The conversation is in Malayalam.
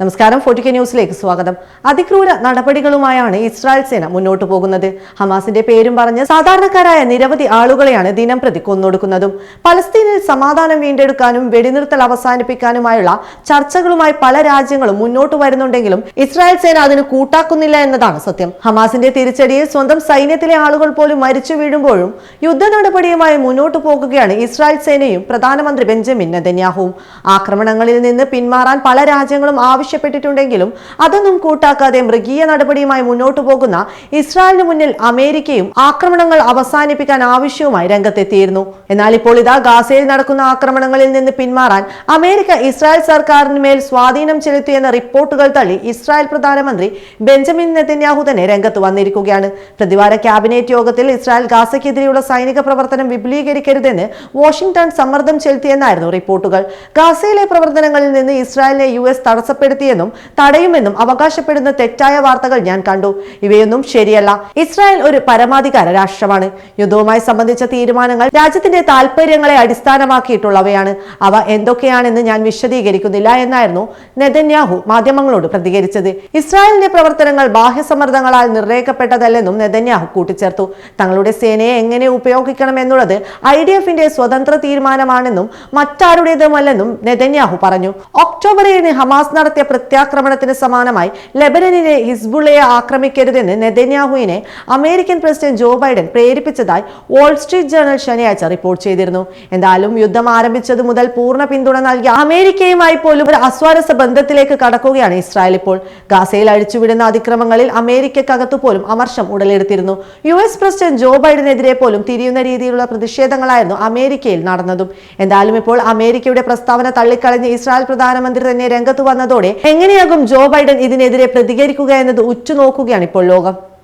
നമസ്കാരം ഫോർട്ടി കെ ന്യൂസിലേക്ക് സ്വാഗതം. അതിക്രൂര നടപടികളുമായാണ് ഇസ്രായേൽ സേന മുന്നോട്ട് പോകുന്നത്. ഹമാസിന്റെ പേരും പറഞ്ഞ് സാധാരണക്കാരായ നിരവധി ആളുകളെയാണ് ദിനം പ്രതി കൊന്നൊടുക്കുന്നതും. പലസ്തീനിൽ സമാധാനം വീണ്ടെടുക്കാനും വെടിനിർത്തൽ അവസാനിപ്പിക്കാനുമായുള്ള ചർച്ചകളുമായി പല രാജ്യങ്ങളും മുന്നോട്ട് വരുന്നുണ്ടെങ്കിലും ഇസ്രായേൽ സേന അതിന് കൂട്ടാക്കുന്നില്ല എന്നതാണ് സത്യം. ഹമാസിന്റെ തിരിച്ചടിയിൽ സ്വന്തം സൈന്യത്തിലെ ആളുകൾ പോലും മരിച്ചു വീഴുമ്പോഴും യുദ്ധ നടപടിയുമായി മുന്നോട്ട് പോകുകയാണ് ഇസ്രായേൽ സേനയും പ്രധാനമന്ത്രി ബെഞ്ചമിൻ നെതന്യാഹുവും. ആക്രമണങ്ങളിൽ നിന്ന് പിന്മാറാൻ പല രാജ്യങ്ങളും ആവശ്യപ്പെട്ടിട്ടുണ്ടെങ്കിലും അതൊന്നും കൂട്ടാക്കാതെ മൃഗീയ നടപടിയുമായി മുന്നോട്ടു പോകുന്ന ഇസ്രായേലിന് മുന്നിൽ അമേരിക്കയും ആക്രമണങ്ങൾ അവസാനിപ്പിക്കാൻ ആവശ്യവുമായി രംഗത്തെത്തിയിരുന്നു. എന്നാൽ ഇപ്പോൾ ഇതാ ഗാസയിൽ നടക്കുന്ന ആക്രമണങ്ങളിൽ നിന്ന് പിന്മാറാൻ അമേരിക്ക ഇസ്രായേൽ സർക്കാരിന് മേൽ സ്വാധീനം ചെലുത്തിയെന്ന റിപ്പോർട്ടുകൾ തള്ളി ഇസ്രായേൽ പ്രധാനമന്ത്രി ബെഞ്ചമിൻ നെതന്യാഹു തന്നെ രംഗത്ത് വന്നിരിക്കുകയാണ്. പ്രതിവാര ക്യാബിനറ്റ് യോഗത്തിൽ ഇസ്രായേൽ ഗാസയ്ക്കെതിരെയുള്ള സൈനിക പ്രവർത്തനം വിപുലീകരിക്കരുതെന്ന് വാഷിംഗ്ടൺ സമ്മർദ്ദം ചെലുത്തിയെന്നായിരുന്നു റിപ്പോർട്ടുകൾ. ഗാസയിലെ പ്രവർത്തനങ്ങളിൽ നിന്ന് ഇസ്രായേലിനെ യു എസ് തടസ്സപ്പെടുത്തിയെന്നും തടയുമെന്നും അവകാശപ്പെടുന്ന തെറ്റായ വാർത്തകൾ ഞാൻ കണ്ടു. ഇവയൊന്നും ശരിയല്ല. ഇസ്രായേൽ ഒരു പരമാധികാര രാഷ്ട്രമാണ്. യുദ്ധവുമായി സംബന്ധിച്ച തീരുമാനങ്ങൾ രാജ്യത്തിന്റെ താൽപര്യങ്ങളെ അടിസ്ഥാനമാക്കിയിട്ടുള്ളവയാണ്. അവ എന്തൊക്കെയാണെന്ന് ഞാൻ വിശദീകരിക്കുന്നില്ല എന്നായിരുന്നു നെതന്യാഹു മാധ്യമങ്ങളോട് പ്രതികരിച്ചത്. ഇസ്രായേലിന്റെ പ്രവർത്തനങ്ങൾ ബാഹ്യസമ്മർദ്ദങ്ങളാൽ നിർണയിക്കപ്പെട്ടതല്ലെന്നും നെതന്യാഹു കൂട്ടിച്ചേർത്തു. തങ്ങളുടെ സേനയെ എങ്ങനെ ഉപയോഗിക്കണം എന്നുള്ളത് ഐ ഡി എഫിന്റെ സ്വതന്ത്ര തീരുമാനമാണെന്നും മറ്റാരുടേതുമല്ലെന്നും നെതന്യാഹു പറഞ്ഞു. ഒക്ടോബർ ഏഴിന് ഹമാസ് നടത്തിയ പ്രത്യാക്രമണത്തിന് സമാനമായി ലെബനനിലെ ഹിസ്ബുള്ളയെ ആക്രമിക്കരുതെന്ന് നെതന്യാഹുവിനെ അമേരിക്കൻ പ്രസിഡന്റ് ജോ ബൈഡൻ പ്രേരിപ്പിച്ചതായി വോൾ സ്ട്രീറ്റ് ജേണൽ ശനിയാഴ്ച റിപ്പോർട്ട് ചെയ്തിരുന്നു. എന്തായാലും യുദ്ധം ആരംഭിച്ചതു മുതൽ പൂർണ പിന്തുണ നൽകിയ അമേരിക്കയുമായി പോലും ഒരു അസ്വാരസ്യ ബന്ധത്തിലേക്ക് കടക്കുകയാണ് ഇസ്രായേൽ ഇപ്പോൾ. ഗാസയിൽ അഴിച്ചുവിടുന്ന അതിക്രമങ്ങളിൽ അമേരിക്കക്കകത്തു പോലും അമർഷം ഉടലെടുത്തിരുന്നു. യു എസ് പ്രസിഡന്റ് ജോ ബൈഡനെതിരെ പോലും തിരിയുന്ന രീതിയിലുള്ള പ്രതിഷേധങ്ങളായിരുന്നു അമേരിക്കയിൽ നടന്നതും. എന്തായാലും ഇപ്പോൾ അമേരിക്കയുടെ പ്രസ്താവന തള്ളിക്കളഞ്ഞ് ഇസ്രായേൽ പ്രധാനമന്ത്രി തന്നെ രംഗത്ത് വന്നതോടെ എങ്ങനെയാകും ജോ ബൈഡൻ ഇതിനെതിരെ പ്രതികരിക്കുക എന്നത് ഉറ്റുനോക്കുകയാണ് ഇപ്പോൾ ലോകം?